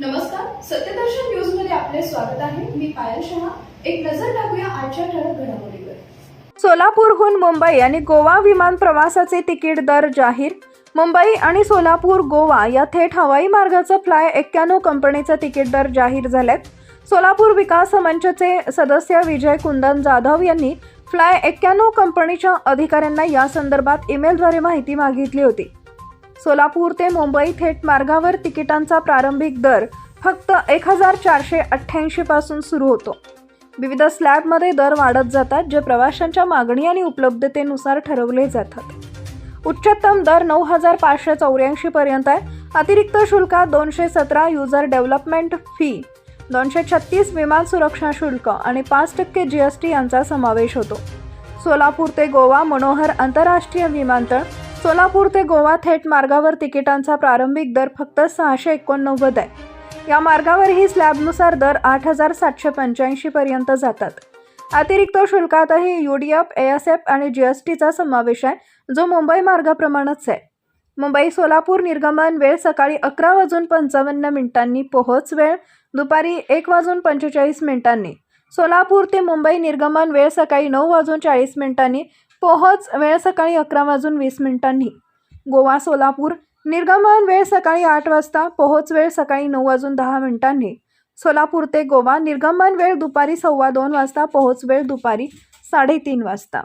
नमस्कार सत्यदर्शन न्यूजमध्ये आपले स्वागत आहे. मी पायल शहा. एक नजर टाकूया आजच्या ठळक घडामोडीवर. सोलापूरहून मुंबई आणि गोवा विमान प्रवासाचे तिकीट दर जाहीर. मुंबई आणि सोलापूर गोवा या थेट हवाई मार्गाचं फ्लाय एक्क्याण्णव कंपनीचं तिकीट दर जाहीर झालेत. सोलापूर विकास मंचचे सदस्य विजय कुंदन जाधव यांनी फ्लाय एक्क्याण्णव कंपनीच्या अधिकाऱ्यांना या संदर्भात ईमेलद्वारे माहिती मागितली होती. सोलापूर ते मुंबई थेट मार्गावर तिकिटांचा प्रारंभिक दर फक्त एक हजार चारशे अठ्ठ्याऐंशी पासून सुरू होतो. विविध स्लॅबमध्ये दर वाढत जातात जे प्रवाशांच्या मागणी आणि उपलब्धतेनुसार ठरवले जातात. उच्चतम दर नऊ हजार पाचशे चौऱ्याऐंशी पर्यंत आहे. अतिरिक्त शुल्कात दोनशे सतरा युजर डेव्हलपमेंट फी दोनशे छत्तीस विमान सुरक्षा शुल्क आणि पाच टक्के जी एस टी यांचा समावेश होतो. सोलापूर ते गोवा मनोहर आंतरराष्ट्रीय विमानतळ सोलापूर ते गोवा थेट मार्गावर तिकिटांचा प्रारंभिक दर फक्त सहाशे एकोणनव्वद आहे. या मार्गावरही स्लॅबनुसार दर आठ हजार सातशे पंच्याऐंशी पर्यंत जातात. अतिरिक्त शुल्कातही U D F S F आणि जी एस टीचा समावेश आहे जो मुंबई मार्गाप्रमाणेच आहे. मुंबई सोलापूर निर्गमन वेळ सकाळी अकरा वाजून पंचावन्न मिनिटांनी पोहोच वेळ दुपारी एक वाजून पंचेचाळीस मिनिटांनी. सोलापूर ते मुंबई निर्गमन वेळ सकाळी नऊ वाजून चाळीस मिनिटांनी पोहोच वेळ सकाळी अकरा वाजून वीस मिनिटांनी. गोवा सोलापूर निर्गमन वेळ सकाळी आठ वाजता पोहोच वेळ सकाळी नऊ वाजून दहा मिनिटांनी. सोलापूर ते गोवा निर्गमन वेळ दुपारी सव्वा दोन वाजता पोहोच वेळ दुपारी साडेतीन वाजता.